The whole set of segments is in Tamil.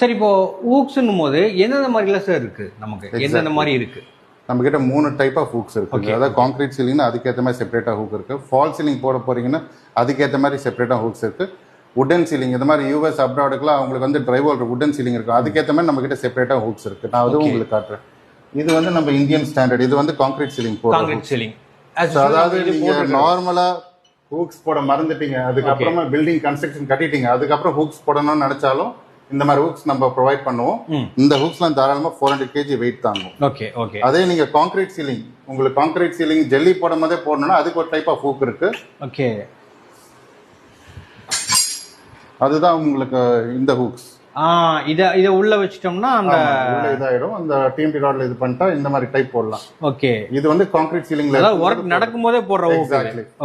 சரி இப்போ ஊக்ஸ்னும் போது எந்தெந்த மாதிரிலாம் சார் இருக்கு? நமக்கு எந்தெந்த. மாதிரி இருக்கு? நம்ம கிட்ட மூணு டைப் ஆஃப் ஹூக்ஸ் இருக்கு. அதாவது கான்கிரீட் சீலிங்னா அதுக்கேற்ற மாதிரி செப்பரேட்டா ஹூக் இருக்கு. ஃபால் சீலிங் போட போறீங்கன்னா அதுக்கேற்ற மாதிரி செப்பரேட்டா ஹூக்ஸ் இருக்கு. உடன் சீலிங் இந்த மாதிரி யூஎஸ் அப்ராடுக்குலாம் அவங்களுக்கு வந்து டிரைவர் உடன் சீலிங் இருக்கு அதுக்கேற்ற மாதிரி நம்ம கிட்ட செப்பரேட்டா ஹூக்ஸ் இருக்கு. நான் அதுவும். உங்களுக்கு காட்டுறேன். இது வந்து நம்ம இந்தியன் ஸ்டாண்டர்ட் இது வந்து கான்கிரீட் சீலிங் காங்கிரீட் சீலிங் அதாவது நீங்க நார்மலா ஹூக்ஸ் போட மறந்துட்டீங்க. அதுக்கப்புறமா பில்டிங் கன்ஸ்ட்ரக்ஷன் கட்டிட்டீங்க. அதுக்கப்புறம் ஹூக்ஸ் போடணும்னு நினைச்சாலும் இந்த மாதிரி ஹூக்ஸ் நம்ம ப்ரொவைட் பண்ணுவோம். இந்த ஹூக்ஸ்லாம் தாராளமா ஃபோர் ஹண்ட்ரட் கேஜி வெயிட் தாங்கும். ஓகே ஓகே அதே நீங்க கான்கிரீட் சீலிங் உங்களுக்கு கான்கிரீட் சீலிங் ஜெல்லி போடும் போதே போடணும்னா அதுக்கு ஒரு டைப் ஆஃப் ஹூக் இருக்கு. ஓகே அதுதான் உங்களுக்கு இந்த ஹூக்ஸ் இத இத உள்ள வச்சிட்டோம்னா அந்த இதாயிடும் அந்த டிஎம்பி ராட்ல இது பண்ணிட்டா இந்த மாதிரி டைப் போடலாம். ஓகே இது வந்து கான்கிரீட் சீலிங்ல ஒர்க் நடக்கும் போதே போடுற.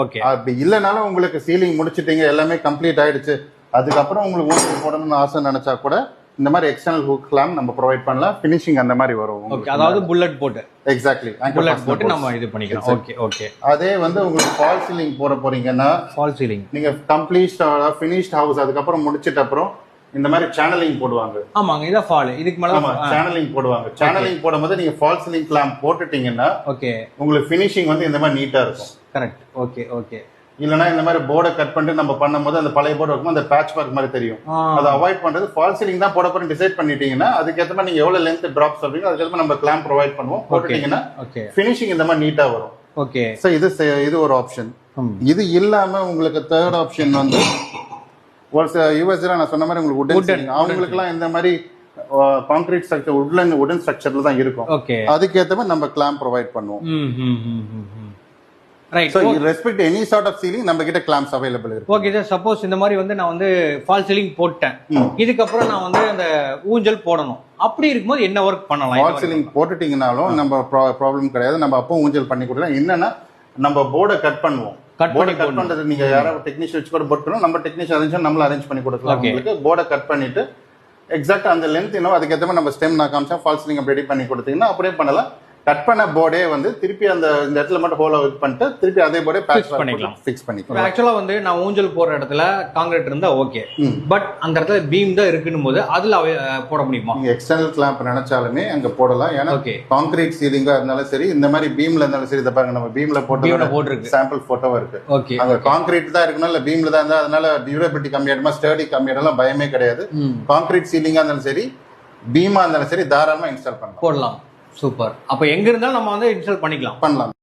ஓகே அப்படி இல்லைனாலும் உங்களுக்கு சீலிங் முடிச்சிட்டீங்க எல்லாமே கம்ப்ளீட் ஆயிடுச்சு. அதுக்கப்புறம் உங்களுக்கு ஊசி போடணும்னு ஆசை நினைச்சா கூட இந்த மாதிரி எக்ஸ்டர்னல் ஹூக்லாம் நம்ம ப்ரொவைட் பண்ணலாம். ஃபினிஷிங் அந்த மாதிரி வரும் ஓகே அதாவது புல்லட் போட்டு. எக்ஸாக்ட்லி புல்லட் போட்டு நம்ம இது பண்ணிக்கலாம். ஓகே ஓகே அதே வந்து உங்களுக்கு ஃபால் சீலிங் போட போறீங்கன்னா ஃபால் சீலிங் நீங்க கம்ப்ளீட் ஃபினிஷ்ட் ஹவுஸ் அதுக்கப்புறம் முடிச்சிட்ட அப்புறம் இந்த மாதிரி சேனலிங் போடுவாங்க. ஆமாங்க இதான் ஃபால் இதுக்கு மேல சேனலிங் போடுவாங்க. சேனலிங் போடும்போது நீங்க ஃபால் சீலிங் கிளாம்ப் போட்டுட்டீங்கன்னா ஓகே உங்களுக்கு ஃபினிஷிங் வந்து இந்த மாதிரி நீட்டா இருக்கும். கரெக்ட் ஓகே ஓகே இல்லைன்னா இந்த மாதிரி போர்டை கட் பண்ணிட்டு நம்ம பண்ணும்போது அந்த பழைய போர்டு இருக்கும் அந்த பேட்ச் ஒர்க் மாதிரி தெரியும். அதை அவாய்ட் பண்றது ஃபால் சீலிங் தான் போட போறேன் டிசைட் பண்ணிட்டீங்கன்னா அதுக்கேற்ற மாதிரி நீங்க எவ்வளவு லென்த் டிராப் சொல்றீங்க அதுக்கேற்ற மாதிரி நம்ம கிளாம்ப் ப்ரொவைட் பண்ணுவோம். போட்டுட்டீங்கன்னா ஓகே ஃபினிஷிங் இந்த மாதிரி நீட்டா வரும். ஓகே ஸோ இது செ- இது ஒரு ஆப்ஷன். இது இல்லாம உங்களுக்கு தேர்ட் ஆப்ஷன் வந்து ஒரு சில யூஎஸ்ல நான் சொன்ன மாதிரி உங்களுக்கு உடன். அவங்களுக்குலாம் இந்த மாதிரி கான்கிரீட் ஸ்ட்ரக்சர் உட்லன் உடன் ஸ்ட்ரக்சர்ல தான் இருக்கும். அதுக்கேற்ற மாதிரி நம்ம கிளாம்ப் ப்ரொவைட் பண்ணுவோம். Right so respect any sort of ceiling நம்ம கிட்ட கிளாம்ப்ஸ் அவைலபிள் இருக்கு. ஓகே சார் சப்போஸ் இந்த மாதிரி வந்து நான் வந்து ஃபால் சீலிங் போட்டேன். இதுக்கப்புறம் நான் வந்து அந்த ஊஞ்சல் போடணும். அப்படி இருக்கும்போது என்ன ஒர்க் பண்ணலாம்? வால் சீலிங் போட்டுட்டீங்கனாலும் நம்ம ப்ராப்ளம் கிடையாது. நம்ம அப்போ ஊஞ்சல் பண்ணி கொடுக்கலாம். என்னன்னா நம்ம போர்டை கட் பண்ணுவோம். போர்டை பண்ணி கட் பண்றது நீங்க யாராவது டெக்னீஷியன் வச்சு கூட போட் நம்ம டெக்னீஷியன் அரேஞ்ச் நம்மள அரேஞ்ச் பண்ணி கொடுக்கலாம். உங்களுக்கு. போர்டை கட் பண்ணிட்டு எக்ஸாக்ட் அந்த லென்த் என்ன அதுக்கேற்ற மாதிரி நம்ம ஸ்டெம் நான் காமிச்சா ஃபால் சீலிங் ரெடி பண்ணி கொடுத்தீங்கன்னா அப்படியே பண்ணலாம். கட் பண்ண போர்டே வந்து திருப்பி அந்த இந்த இடத்துல மட்டும் ஹோல இது பண்ணிட்டு திருப்பி அதே போர்டே பேட்ச் பண்ணிக்கலாம். ஃபிக்ஸ் பண்ணிக்கலாம். ஆக்சுவலா வந்து நான் ஊஞ்சல் போடுற இடத்துல காங்கிரீட் இருந்தா ஓகே ம். பட் அந்த இடத்துல பீம் தான் இருக்குன்னு போது அதுல போட முடியுமா? நீங்க எக்ஸ்டர்னல் கிளாம்ப் நினைச்சாலுமே அங்க போடலாம். ஏன்னா ஓகே கான்கிரீட் சீலிங்கா இருந்தாலும் சரி இந்த மாதிரி பீம்ல இருந்தாலும் சரி இதை பாருங்க நம்ம பீம்ல போட்டு போட்டிருக்கு. சாம்பிள் போட்டோவா இருக்கு. ஓகே அங்க கான்கிரீட் தான் இருக்கணும் இல்ல பீம்ல தான் இருந்தா அதனால டியூரபிலிட்டி கம்மியாயிடுமா ஸ்டர்டி கம்மியாயிடலாம் பயமே கிடையாது. ம். கான்கிரீட் சீலிங்கா இருந்தாலும் சரி பீமா இருந்தாலும் சரி தாராளமா இன்ஸ்டால் பண்ணலாம். போடலாம். சூப்பர். அப்ப எங்க இருந்தாலும் நம்ம வந்து இன்ஸ்டால் பண்ணிக்கலாம். பண்ணலாம்.